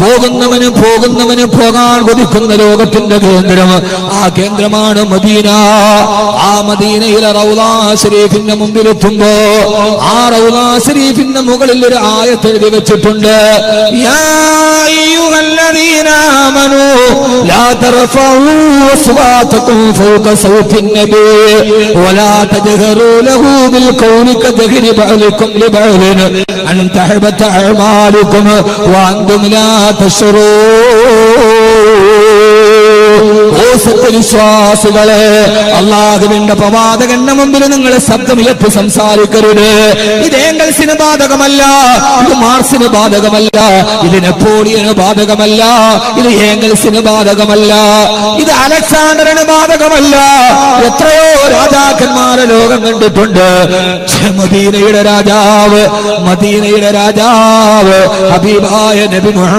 പോകുന്നവന് പോകുന്നവന് പോകാൻ കൊതിക്കുന്ന ലോകത്തിന്റെ കേന്ദ്രം ആ കേന്ദ്രമാണ് മദീന. ആ മദീനയിലെ റൗലാ ഷരീഫിന്റെ മുമ്പിലെത്തുമ്പോ ആ റൗലാ ഷരീഫിന്റെ മുകളിൽ ഒരു ആയത്തെഴുതി വെച്ചിട്ടുണ്ട്. യാ അയ്യുഹല്ലദീന آمنوا. لا ترفعوا أصواتكم فوق صوت النبي ولا تجهروا له بالكون كجهر بعضكم لبعض. أن تحبت أعمالكم وأنتم لا تشرون സത്യവിശ്വാസികളെ അള്ളാഹുവിന്റെ പ്രവാചകന്റെ മുമ്പിൽ നിങ്ങൾ ശബ്ദമുയർത്തി സംസാരിക്കരുത്. ഇത് ഏംഗൽസിന് ബാധകമല്ല ഇത് മാർസിന് ബാധകമല്ല ഇത് നെപ്പോളിയന് ബാധകമല്ല ഇത് ഏംഗൽസിന് ബാധകമല്ല ഇത് അലക്സാണ്ടറിന് ബാധകമല്ല. എത്രയോ രാജാക്കന്മാരെ ലോകം കണ്ടിട്ടുണ്ട്. മദീനയുടെ രാജാവ് മദീനയുടെ രാജാവ് ഹബീബായ നബി മുഹമ്മദ്